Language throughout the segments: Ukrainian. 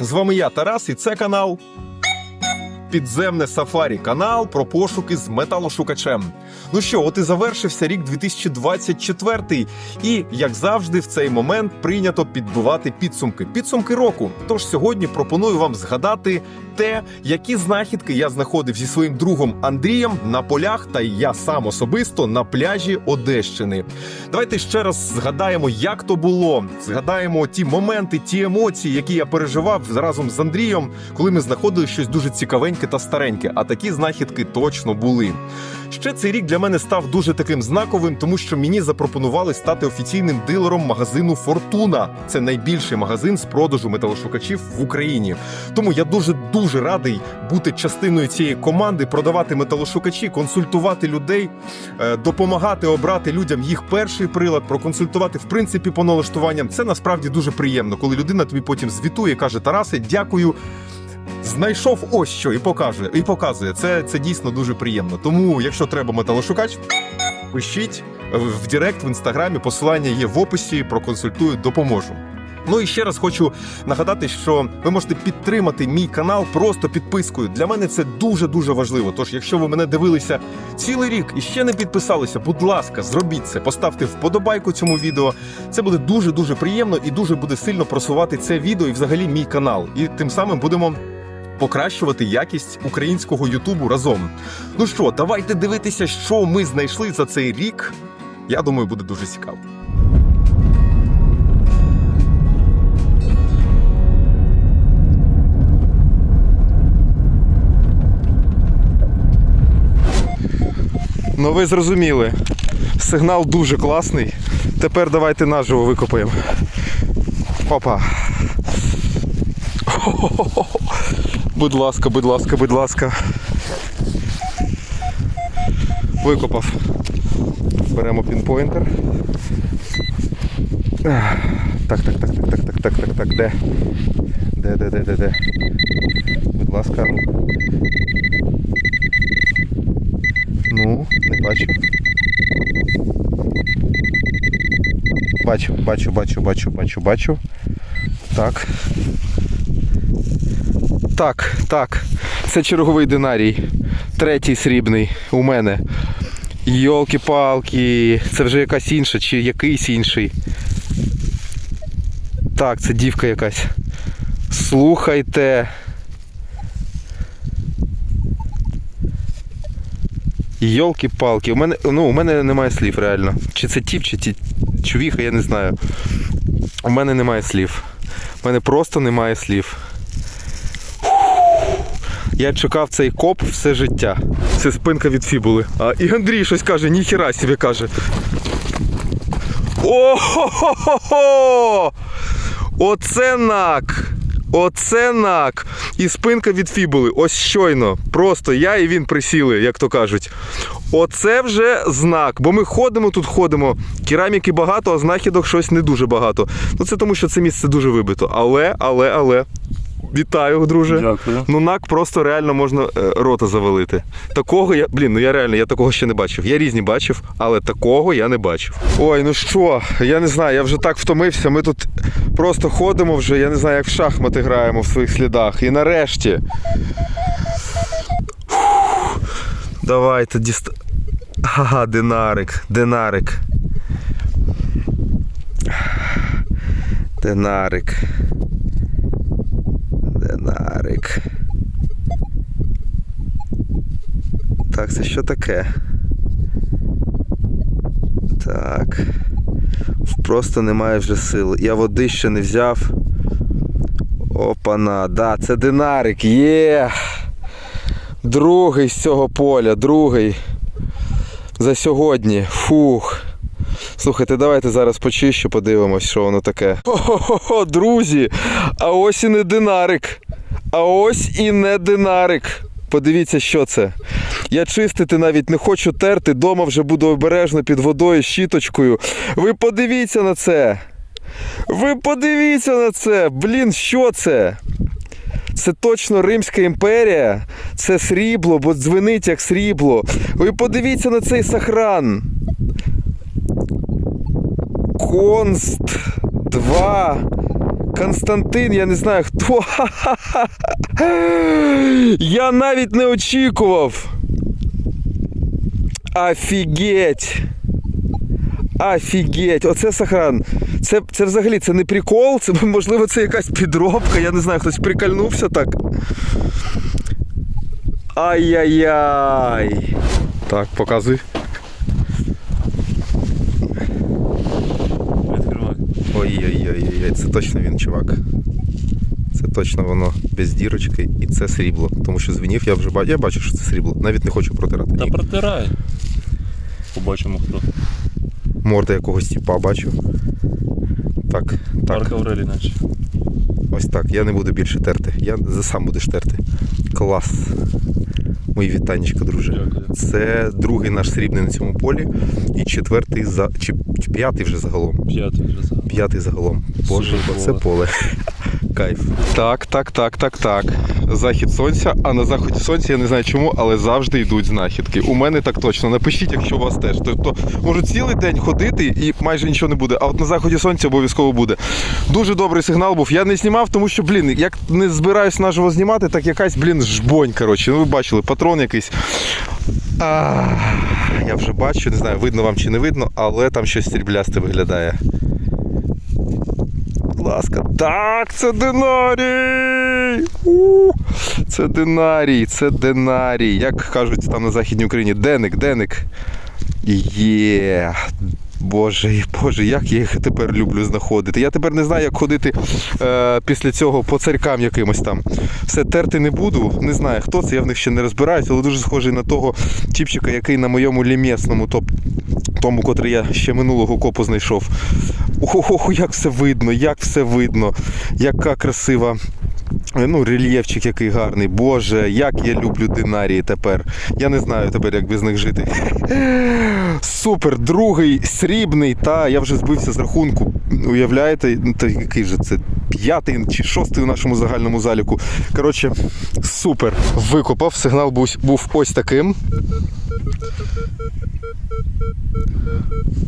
З вами я, Тарас, і це канал Підземне Сафарі, канал про пошуки з металошукачем. Ну що, от і завершився рік 2024, і як завжди, в цей момент прийнято підбивати підсумки. Підсумки року. Тож сьогодні пропоную вам згадати те, які знахідки я знаходив зі своїм другом Андрієм на полях, та й я сам особисто на пляжі Одещини. Давайте ще раз згадаємо, як то було. Згадаємо ті моменти, ті емоції, які я переживав разом з Андрієм, коли ми знаходили щось дуже цікавеньке та стареньке. А такі знахідки точно були. Ще цей рік для мене став дуже таким знаковим, тому що мені запропонували стати офіційним дилером магазину Фортуна. Це найбільший магазин з продажу металошукачів в Україні. Тому я дуже дуже радий бути частиною цієї команди, продавати металошукачі, консультувати людей, е, допомагати обрати людям їх перший прилад, проконсультувати в принципі по налаштуванням. Це насправді дуже приємно, коли людина тобі потім звітує, каже: Тарасе, дякую. Знайшов ось що і покаже, і показує. Це, це дійсно дуже приємно. Тому, якщо треба металошукач, пишіть в Директ в інстаграмі. Посилання є в описі. Проконсультую, допоможу. Ну і ще раз хочу нагадати, що ви можете підтримати мій канал просто підпискою. Для мене це дуже дуже важливо. Тож, якщо ви мене дивилися цілий рік і ще не підписалися, будь ласка, зробіть це, поставте вподобайку цьому відео. Це буде дуже дуже приємно і дуже буде сильно просувати це відео і взагалі мій канал. І тим самим будемо. Покращувати якість українського Ютубу разом. Ну що, давайте дивитися, що ми знайшли за цей рік. Я думаю, буде дуже цікаво. Ну ви зрозуміли. Сигнал дуже класний. Тепер давайте наживо викопаємо. Опа. Будь ласка, будь ласка, будь ласка. Викопав. Беремо пінпойнтер. Так, так, так, так, так, так, так, так, так, де? Де, де, де, де, де? Будь ласка. Ну, не бачу. Бачу, бачу, бачу, бачу, бачу, бачу. Так. Так, так. Це черговий динарій. Третій срібний у мене. Йолки-палки, це вже якась інша чи якийсь інший. Так, це дівка якась. Слухайте. Йолки-палки. У мене, ну, у мене немає слів реально. Чи це тіп, чи ті чувіха, я не знаю. У мене немає слів. У мене просто немає слів. Я чекав цей коп все життя. Це спинка від фібули. А і Андрій щось каже, ніхіра собі каже. О-хо-хо-хо! Оце нак! Оце нак! І спинка від фібули. Ось щойно. Просто я і він присіли, як то кажуть. Оце вже знак. Бо ми ходимо тут, ходимо. Кераміки багато, а знахідок щось не дуже багато. Ну це тому, що це місце дуже вибито. Але, але, але. Вітаю, друже. Дякую. Ну нак просто реально можна е, рота завалити. Такого я. Блін, ну я реально я такого ще не бачив. Я різні бачив, але такого я не бачив. Ой, ну що, я не знаю, я вже так втомився. Ми тут просто ходимо вже, я не знаю, як в шахмати граємо в своїх слідах. І нарешті. Фух, Давайте діста. Ага, динарик. Динарик. Динарик. Так, це що таке? Так. Просто немає вже сил. Я води ще не взяв. Опана, да, це динарик, є. Другий з цього поля, другий. За сьогодні. Фух. Слухайте, давайте зараз почищу, подивимось, що воно таке. Хо-хо-хо, друзі! А ось і не динарик. А ось і не динарик. Подивіться, що це. Я чистити навіть не хочу терти, дома вже буду обережно під водою, щіточкою. Ви подивіться на це. Ви подивіться на це. Блін, що це? Це точно Римська імперія. Це срібло, бо дзвенить як срібло. Ви подивіться на цей сахран. Конст 2 Константин, я не знаю хто. Я навіть не очікував. Офігеть! Офігеть! Оце сахран. Це це взагалі це не прикол, це можливо це якась підробка, я не знаю, хтось прикольнувся так. Ай-яй-яй. Так, показуй. Ой-ой-ой, це точно він, чувак. Це точно воно без дірочки і це срібло. Тому що звінів я вже бачу, я бачу, що це срібло. Навіть не хочу протирати. Та протирай. Побачимо хто. Морда якогось тіпа бачу. Так, так. Марка наче. Ось так. Я не буду більше терти. Я сам будеш терти. Клас. Мої вітаннячка, друже. Дякую. Це другий наш срібний на цьому полі. І четвертий за чи п'ятий вже загалом. П'ятий вже загалом. П'ятий загалом. Боже, бо це поле. Кайф. Так, так, так, так, так. Захід сонця, а на заході сонця я не знаю чому, але завжди йдуть знахідки. У мене так точно. Напишіть, якщо у вас теж. Тобто можу цілий день ходити і майже нічого не буде. А от на заході сонця обов'язково буде. Дуже добрий сигнал був. Я не знімав, тому що, блін, як не збираюсь наживо знімати, так якась, блін, жбонь. коротше. Ну ви бачили, патрон якийсь. А, Я вже бачу, не знаю, видно вам чи не видно, але там щось стріблясте виглядає ласка. Так, це динарій! У, Це динарій, це динарій. Як кажуть там на Західній Україні, деник, деник. Є. Боже, Боже, як я їх тепер люблю знаходити. Я тепер не знаю, як ходити е, після цього по царькам якимось там. Все терти не буду. Не знаю хто це, я в них ще не розбираюся, але дуже схожий на того чіпчика, який на моєму лім'ясному, тобто тому, котрий я ще минулого копу знайшов. Ох, як все видно, як все видно, яка красива Е, ну, рельєфчик який гарний. Боже, як я люблю динарії тепер. Я не знаю тепер, як без них жити. Супер, другий, срібний, та я вже збився з рахунку. Уявляєте, ну, та який же це п'ятий чи шостий у нашому загальному заліку. Коротше, супер. Викопав, сигнал був, був ось таким.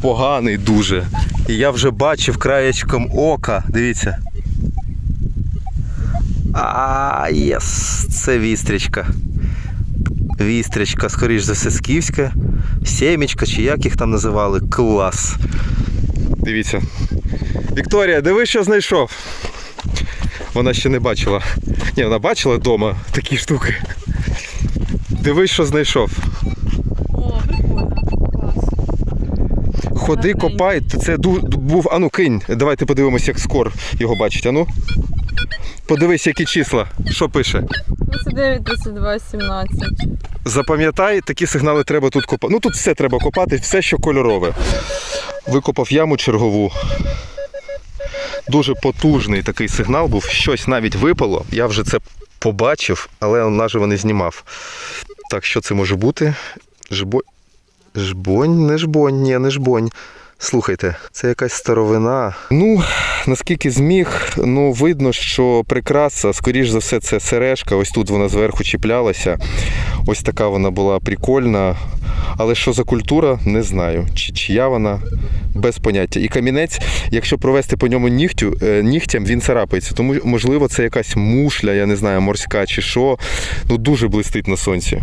Поганий дуже. І я вже бачив краєчком ока. Дивіться. А, єс, це вістрічка. Вістрічка, скоріш за все, скіфська. Сємічка чи як їх там називали. Клас. Дивіться. Вікторія, диви, що знайшов. Вона ще не бачила. Ні, вона бачила вдома такі штуки. Диви, що знайшов. Ходи, копай, це ду- був. Ану, кинь. Давайте подивимося, як скор його бачить. Ану. Подивись, які числа. Що пише? 29, 22, 17. Запам'ятай, такі сигнали треба тут копати. Ну тут все треба копати, все, що кольорове. Викопав яму чергову. Дуже потужний такий сигнал був. Щось навіть випало. Я вже це побачив, але наживо не знімав. Так, що це може бути? Жбонь. Жбонь, не жбонь, ні, не жбонь. Слухайте, це якась старовина. Ну, наскільки зміг, ну видно, що прикраса, скоріш за все, це сережка. Ось тут вона зверху чіплялася. Ось така вона була прикольна. Але що за культура, не знаю. Чи чия вона без поняття. І камінець, якщо провести по ньому нігтю, е, нігтям, він царапається. Тому, можливо, це якась мушля, я не знаю, морська чи що. Ну, дуже блистить на сонці.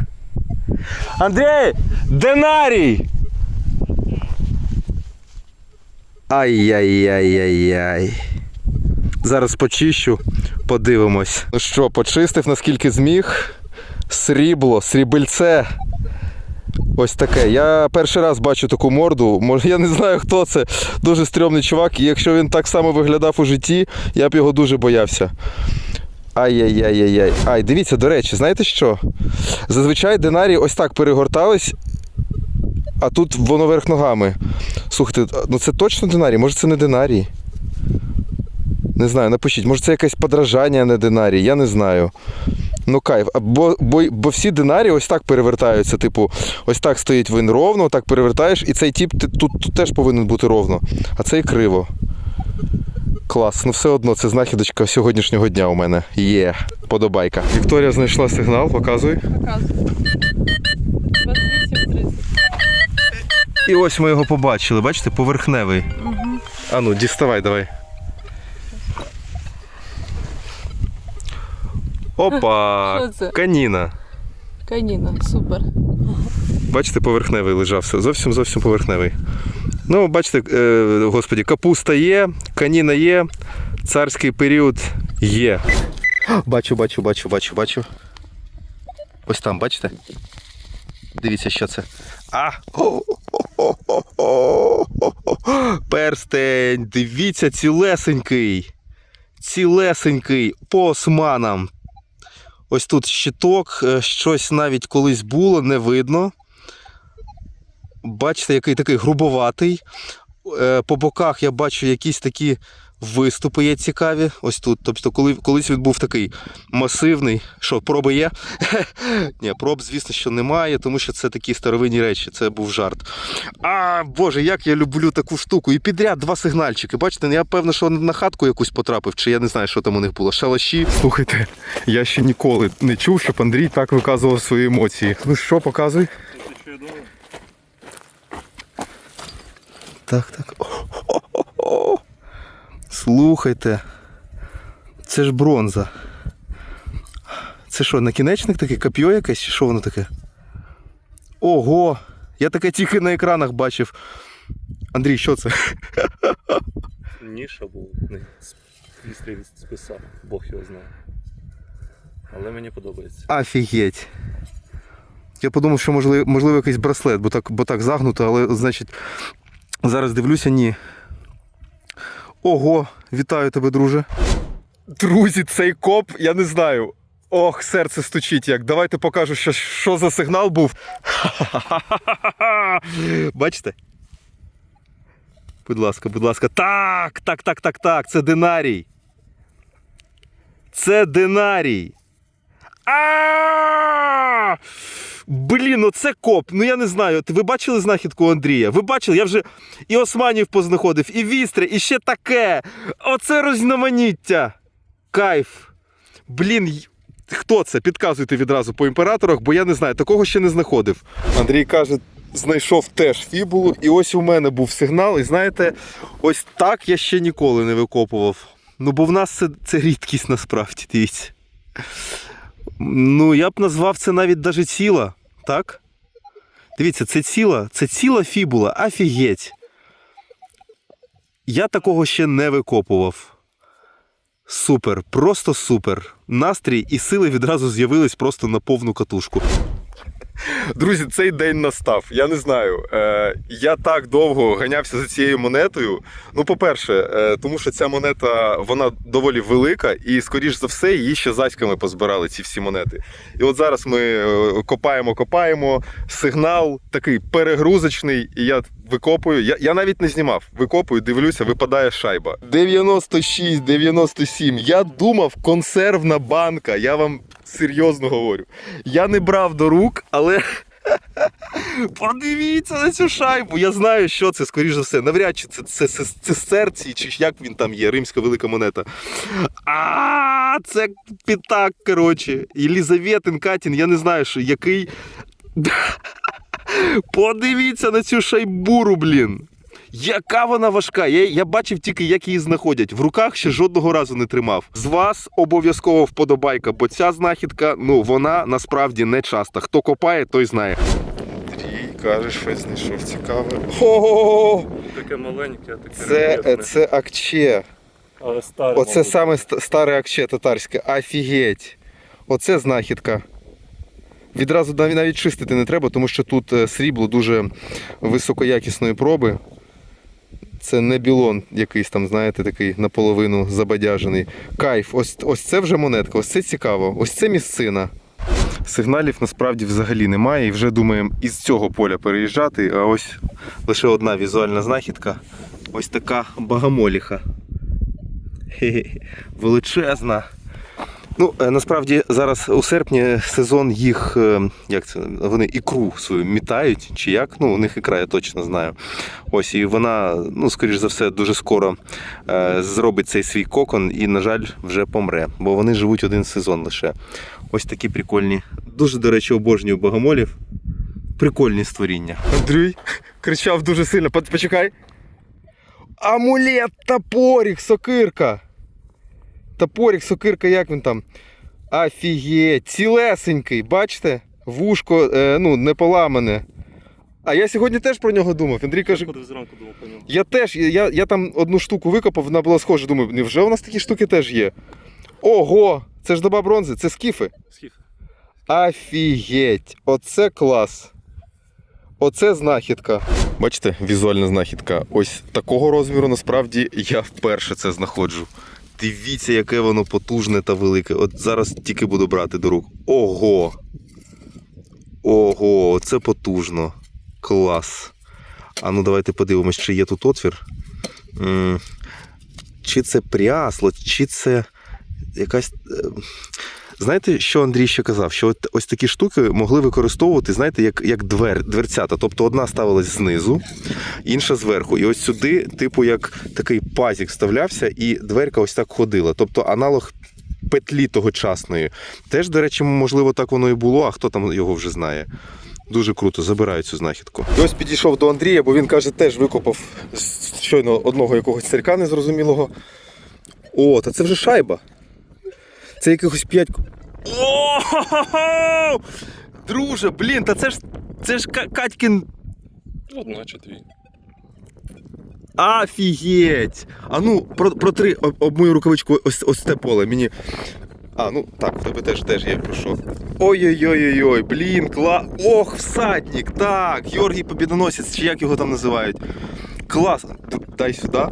Андрій! Динарій! Ай-яй-яй-яй-яй. Зараз почищу, подивимось. Ну що, почистив наскільки зміг. Срібло, срібельце. Ось таке. Я перший раз бачу таку морду. Може, я не знаю, хто це. Дуже стрьомний чувак. І якщо він так само виглядав у житті, я б його дуже боявся. Ай-яй-яй-яй-яй. Ай, дивіться, до речі, знаєте що? Зазвичай динарії ось так перегортались, а тут воно верх ногами. Слухайте, ну це точно динарій? Може це не динарій? Не знаю, напишіть, може це якесь подражання на динарій, я не знаю. Ну кайф. Бо, бо, бо всі динарії ось так перевертаються. Типу, ось так стоїть він ровно, так перевертаєш, і цей ти- тут, тут теж повинен бути ровно, а цей криво. Клас, ну все одно це знахідочка сьогоднішнього дня у мене. Є, подобайка. Вікторія знайшла сигнал, показуй. Показую. 28.30. І ось ми його побачили, бачите, поверхневий. Угу. А ну, діставай, давай. Опа! Що це? Каніна. Каніна, супер. Бачите, поверхневий лежався. Зовсім зовсім поверхневий. Ну, бачите, е, господі, капуста є, каніна є, царський період є. Бачу, бачу, бачу, бачу, бачу. Ось там, бачите? Дивіться, що це. А! Перстень! Дивіться, цілесенький. Цілесенький по османам. Ось тут щиток, е, щось навіть колись було, не видно. Бачите, який такий грубоватий. Е, По боках я бачу якісь такі виступи є цікаві. Ось тут. Тобто, коли, колись він був такий масивний. Що, проби є? Ні, проб, звісно, що немає, тому що це такі старовинні речі. Це був жарт. А, Боже, як я люблю таку штуку. І підряд два сигнальчики. Бачите, я певно, що на хатку якусь потрапив, чи я не знаю, що там у них було. Шалаші. Слухайте, я ще ніколи не чув, щоб Андрій так виказував свої емоції. Ну що, показуй. Так, так. О-о-о-о. Слухайте. Це ж бронза. Це що, накінечник такий, коп'є якесь, що воно таке? Ого! Я таке тільки на екранах бачив. Андрій, що це? Ніша був не після від списа, Бог його знає. Але мені подобається. Офігеть. Я подумав, що можливо, можливо якийсь браслет, бо так, бо так загнуто, але значить. Зараз дивлюся, ні. Ого, вітаю тебе, друже. Друзі, цей коп, я не знаю. Ох, серце стучить як. Давайте покажу, що, що за сигнал був. Бачите? Будь ласка, будь ласка. Так, так, так, так, так. Це динарій. Це динарій. А! Блін, ну це коп. Ну я не знаю. Ви бачили знахідку Андрія? Ви бачили? Я вже і Османів познаходив, і Вістря, і ще таке. Оце розноманіття. Кайф. Блін, хто це? Підказуйте відразу по імператорах, бо я не знаю, такого ще не знаходив. Андрій каже, знайшов теж фібулу, і ось у мене був сигнал. І знаєте, ось так я ще ніколи не викопував. Ну, бо в нас це, це рідкість насправді, дивіться. Ну, я б назвав це навіть даже ціла, так? Дивіться, це ціла, це ціла фібула, офігеть. Я такого ще не викопував. Супер, просто супер. Настрій і сили відразу з'явились просто на повну катушку. Друзі, цей день настав. Я не знаю. Е, я так довго ганявся за цією монетою. Ну, по-перше, е, тому що ця монета вона доволі велика, і, скоріш за все, її ще зайськами позбирали ці всі монети. І от зараз ми е, копаємо, копаємо. Сигнал такий перегрузочний, і я викопую. Я, я навіть не знімав. Викопую, дивлюся, випадає шайба. 96, 97. Я думав, консервна банка. Я вам серйозно говорю. Я не брав до рук, але. Подивіться на цю шайбу. Я знаю, що це, скоріш за все. Навряд чи це, це, це, це серці, чи як він там є, римська велика монета. А, це пітак, коротше. Єлізаветин Катін, я не знаю, що який. Подивіться на цю шайбуру, блін. Яка вона важка. Я, я бачив тільки, як її знаходять. В руках ще жодного разу не тримав. З вас обов'язково вподобайка, бо ця знахідка, ну, вона насправді не часта. Хто копає, той знає. Андрій, кажеш, щось знайшов цікаве. О, Таке маленьке, таке це, рельєфне. це акче. Але старе. Оце мабуть. саме ст- старе акче татарське. Офігеть. Оце знахідка. Відразу навіть, навіть чистити не треба, тому що тут е, срібло дуже високоякісної проби. Це не білон якийсь там, знаєте, такий наполовину забадяжений. Кайф, ось, ось це вже монетка, ось це цікаво, ось це місцина. Сигналів насправді взагалі немає, і вже думаємо із цього поля переїжджати. А ось лише одна візуальна знахідка. Ось така багамоліха. Хе-хе. Величезна. Ну, е, насправді зараз у серпні сезон їх, е, як це, вони ікру свою мітають, чи як? Ну, у них ікра, я точно знаю. Ось, і вона, ну, скоріш за все, дуже скоро е, зробить цей свій кокон і, на жаль, вже помре, бо вони живуть один сезон лише. Ось такі прикольні. Дуже, до речі, обожнюю богомолів. Прикольні створіння. Андрій кричав дуже сильно. Почекай. Амулет, топорик, сокирка. Топорик, сокирка, як він там? Офігеть, цілесенький, бачите? Вушко, е, ну, не поламане. А я сьогодні теж про нього думав. Андрій каже, Ходив зранку, думав по ньому. я теж, я, я там одну штуку викопав, вона була схожа. Думаю, невже у нас такі штуки теж є? Ого! Це ж доба бронзи, це скіфи. Скіф. Офігеть! Оце клас. Оце знахідка. Бачите, візуальна знахідка. Ось такого розміру насправді я вперше це знаходжу. Дивіться, яке воно потужне та велике. От зараз тільки буду брати до рук. Ого! Ого, це потужно. Клас. А ну давайте подивимось, чи є тут отвір. Чи це прясло, чи це якась. Знаєте, що Андрій ще казав? Що от ось такі штуки могли використовувати, знаєте, як, як двер, дверцята. Тобто одна ставилась знизу, інша зверху. І ось сюди, типу, як такий пазік вставлявся, і дверка ось так ходила. Тобто аналог петлі тогочасної. Теж, до речі, можливо, так воно і було, а хто там його вже знає. Дуже круто, забираю цю знахідку. І ось підійшов до Андрія, бо він каже, теж викопав щойно одного якогось царька незрозумілого. О, та це вже шайба. Це якихось п'ять. О! Друже, блін, та це ж це ж Ка- Катькін. От, наче твій. Офігеть! А ну, про, протри об, об мою рукавичку ось, ось це поле. Мені. А, ну так, в тебе теж теж є про що. Ой-ой-ой-ой, блін, кла. Ох, всадник! Так, Георгій Побідоносець, чи як його там називають. Клас. Д- Дай сюди.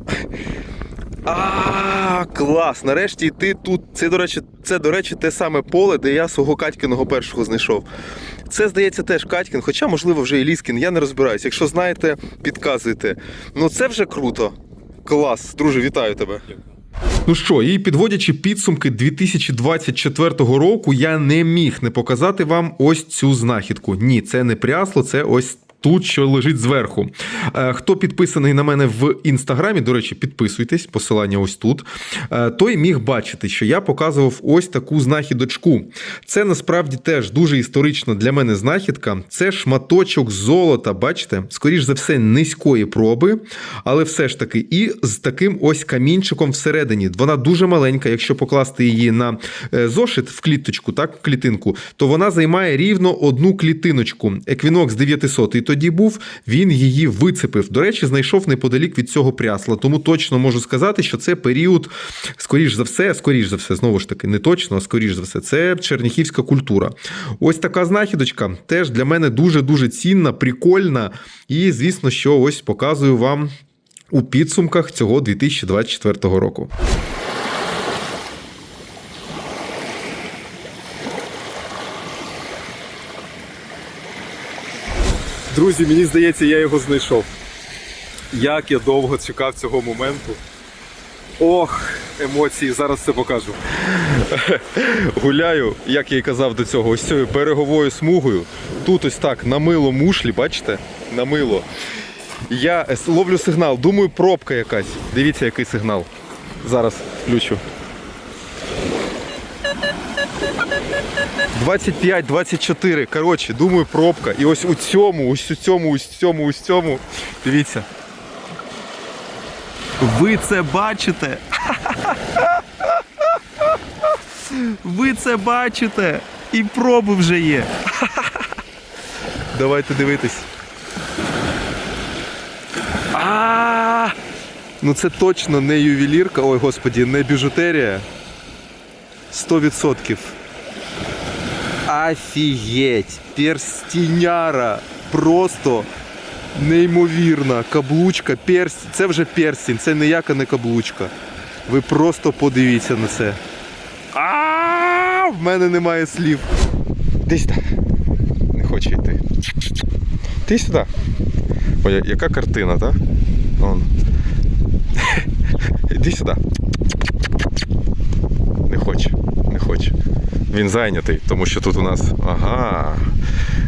А, клас! Нарешті ти тут. Це, до речі, це, до речі, те саме поле, де я свого Катькиного першого знайшов. Це, здається, теж Катькін, хоча, можливо, вже і Ліскін, я не розбираюсь. Якщо знаєте, підказуйте. Ну це вже круто. Клас, друже, вітаю тебе. Ну що, і підводячи підсумки 2024 року, я не міг не показати вам ось цю знахідку. Ні, це не прясло, це ось. Тут, що лежить зверху. Е, Хто підписаний на мене в інстаграмі, до речі, підписуйтесь, посилання ось тут. е, Той міг бачити, що я показував ось таку знахідочку. Це насправді теж дуже історична для мене знахідка. Це шматочок золота, бачите, скоріш за все, низької проби, але все ж таки, і з таким ось камінчиком всередині. Вона дуже маленька. Якщо покласти її на е, зошит в кліточку, так, в клітинку, то вона займає рівно одну клітиночку. Еквінокс 900 і тоді був, він її вицепив. До речі, знайшов неподалік від цього прясла. Тому точно можу сказати, що це період, скоріш за все, скоріш за все, знову ж таки, не точно, а скоріш за все, це черніхівська культура. Ось така знахідочка теж для мене дуже-дуже цінна, прикольна. І, звісно, що ось показую вам у підсумках цього 2024 року. Друзі, мені здається, я його знайшов. Як я довго чекав цього моменту. Ох, емоції, зараз це покажу. Гуляю, як я і казав до цього, ось цією береговою смугою. Тут ось так на мило мушлі, бачите? На мило. Я ловлю сигнал, думаю, пробка якась. Дивіться, який сигнал. Зараз включу. 25-24. Коротше, думаю, пробка. І ось у цьому, ось у цьому, ось у цьому, ось у цьому. Дивіться. Ви це бачите? Ви це бачите? І проби вже є. Давайте дивитись. А! Ну це точно не ювелірка, ой господі, не біжутерія. 100%. Офігеть! Перстіняра! Просто неймовірна каблучка, перстень. Це вже перстень, це ніяка не каблучка. Ви просто подивіться на це. А, в мене немає слів. Іди сюди. Не хоче йти. Ти сюди. Ой, яка картина, так? Іди сюди. Хоче, не хоче. Він зайнятий, тому що тут у нас. Ага.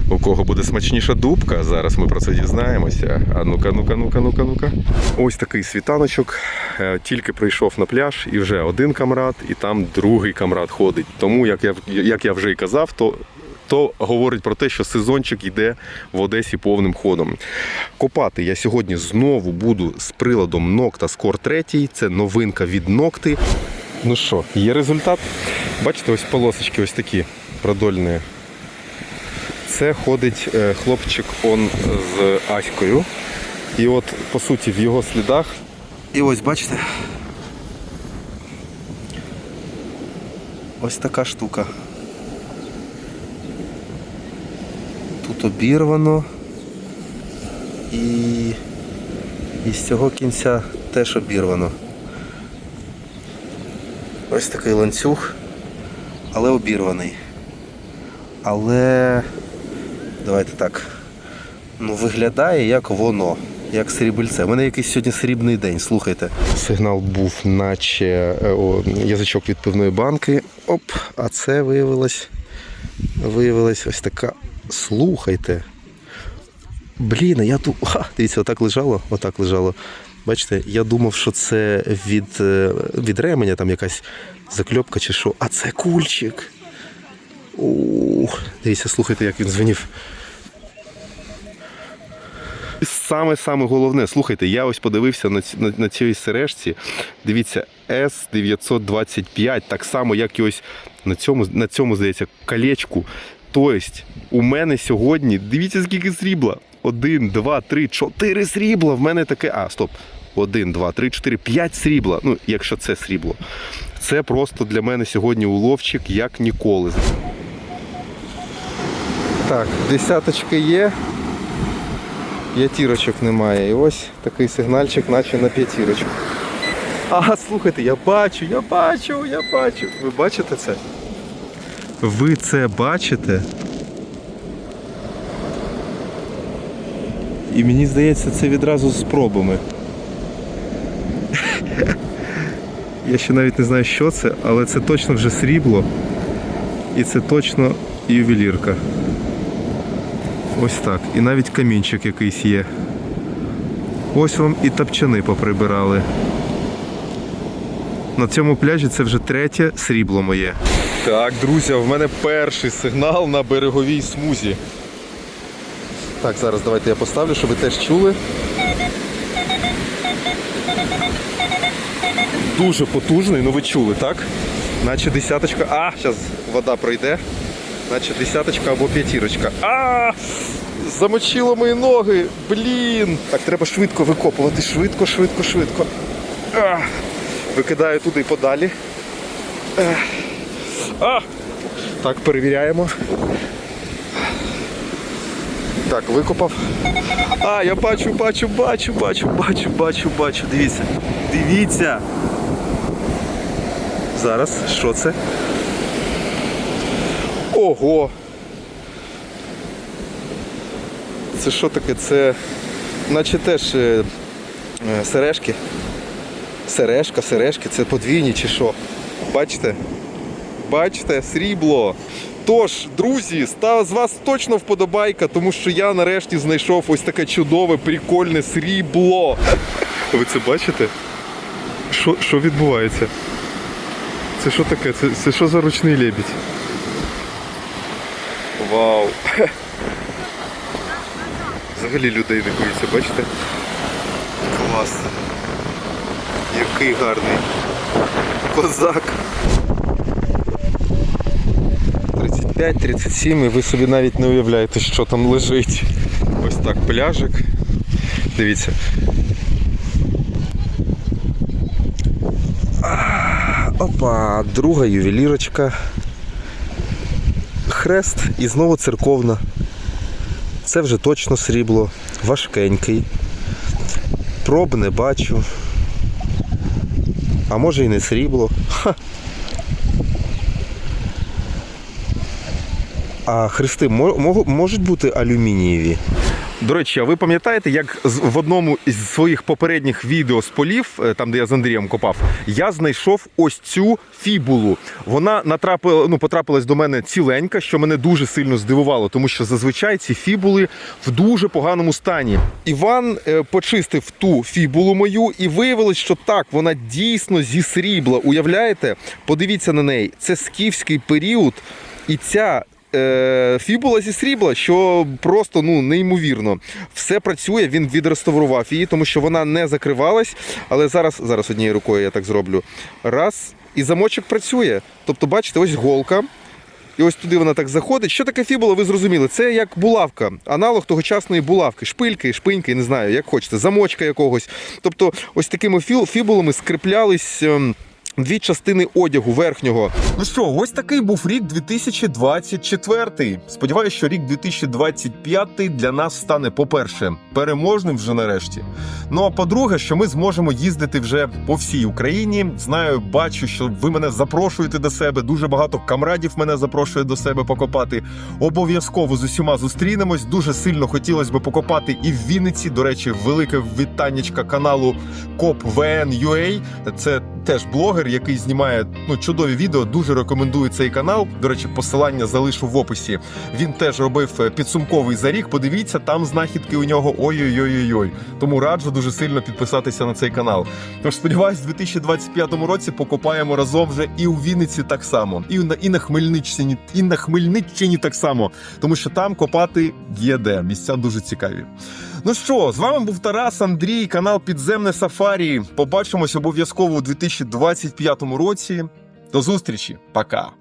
У кого буде смачніша дубка? Зараз ми про це дізнаємося. А ну-ка, ну-ка, ну-ка, ну-ка, ну-ка. Ось такий світаночок. Е, Тільки прийшов на пляж, і вже один камрад, і там другий камрад ходить. Тому, як я, як я вже і казав, то то говорить про те, що сезончик йде в Одесі повним ходом. Копати я сьогодні знову буду з приладом Nocta Score 3. Це новинка від Nocti. Ну що, є результат? Бачите, ось полосочки ось такі продольні. Це ходить е, хлопчик он з Аською. І от, по суті, в його слідах. І ось бачите. Ось така штука. Тут обірвано. І, і з цього кінця теж обірвано. Ось такий ланцюг, але обірваний. Але давайте так. Ну, виглядає як воно, як срібельце. У мене якийсь сьогодні срібний день, слухайте. Сигнал був, наче е, о, язичок від пивної банки. Оп, а це виявилось. Виявилось ось така. Слухайте. Блін, я тут. Ха, дивіться, отак лежало, отак лежало. Бачите, я думав, що це від, е, від ременя там якась закльопка чи що. А це кульчик. Ух, дивіться, слухайте, як він дзвенів. Саме саме головне, слухайте, я ось подивився на, на, на цій сережці. Дивіться, S925, так само, як і ось на цьому, на цьому здається, колечку. Тобто, у мене сьогодні, дивіться, скільки срібла. Один, два, три, чотири срібла. В мене таке. А, стоп. Один, два, три, чотири, п'ять срібла. Ну, якщо це срібло. Це просто для мене сьогодні уловчик як ніколи. Так, десяточки є. П'ятірочок немає. І ось такий сигнальчик, наче на п'ятірочку. Ага, слухайте, я бачу, я бачу, я бачу. Ви бачите це? Ви це бачите? І мені здається, це відразу з пробами. Я ще навіть не знаю, що це, але це точно вже срібло. І це точно ювелірка. Ось так. І навіть камінчик якийсь є. Ось вам і тапчани поприбирали. На цьому пляжі це вже третє срібло моє. Так, друзі, в мене перший сигнал на береговій смузі. Так, зараз давайте я поставлю, щоб ви теж чули. Дуже потужний, ну ви чули, так? Наче десяточка. А, зараз вода пройде. Наче десяточка або п'ятірочка. А! Замочило мої ноги! Блін! Так, треба швидко викопувати. Швидко, швидко, швидко. А! Викидаю туди подалі. А! Так, перевіряємо. Так, викопав. А, я бачу, бачу, бачу, бачу, бачу, бачу, бачу. Дивіться. Дивіться. Зараз, що це? Ого! Це що таке? Це наче теж е, е, сережки. Сережка, сережки, це подвійні чи що? Бачите? Бачите, срібло. Тож, друзі, з вас точно вподобайка, тому що я нарешті знайшов ось таке чудове, прикольне срібло. Ви це бачите? Що, що відбувається? Це що таке? Це, це що за ручний лебідь? Вау! Взагалі людей не бачите? Клас. Який гарний козак. 35-37 і ви собі навіть не уявляєте, що там лежить. Ось так пляжик. Дивіться. Опа, друга ювелірочка. Хрест і знову церковна. Це вже точно срібло, важкенький. Проб не бачу. А може і не срібло. Ха. А хрести мо- мо- можуть бути алюмінієві? До речі, а ви пам'ятаєте, як в одному із своїх попередніх відео з полів, е, там де я з Андрієм копав, я знайшов ось цю фібулу. Вона натрапила, ну, потрапилась до мене ціленька, що мене дуже сильно здивувало, тому що зазвичай ці фібули в дуже поганому стані. Іван е, почистив ту фібулу мою, і виявилось, що так, вона дійсно зі срібла. Уявляєте? Подивіться на неї. Це скіфський період, і ця фібула зі срібла, що просто ну неймовірно. Все працює. Він відреставрував її, тому що вона не закривалась. Але зараз, зараз однією рукою я так зроблю. Раз, і замочок працює. Тобто, бачите, ось голка. І ось туди вона так заходить. Що таке фібула, ви зрозуміли? Це як булавка, аналог тогочасної булавки, шпильки, шпиньки, не знаю, як хочете, замочка якогось. Тобто, ось такими фібулами скріплялись. Дві частини одягу верхнього. Ну що, ось такий був рік 2024. Сподіваюсь, що рік 2025 для нас стане, по-перше, переможним вже нарешті. Ну а по-друге, що ми зможемо їздити вже по всій Україні. Знаю, бачу, що ви мене запрошуєте до себе. Дуже багато камрадів мене запрошує до себе покопати. Обов'язково з усіма зустрінемось. Дуже сильно хотілося б покопати і в Вінниці. До речі, велике вітаннячка каналу Коп VN.UA. Це теж блогер, який знімає ну чудові відео. Дуже рекомендую цей канал. До речі, посилання залишу в описі. Він теж робив е, підсумковий за рік. Подивіться, там знахідки у нього ой-ой-ой-ой. Тому раджу дуже сильно підписатися на цей канал. Тож сподіваюсь, в 2025 році покопаємо разом вже і у Вінниці так само, і на і на Хмельниччині, і на Хмельниччині так само, тому що там копати є де. Місця дуже цікаві. Ну що, з вами був Тарас Андрій, канал Підземне Сафарі. Побачимось обов'язково у 2025 році. До зустрічі, пока.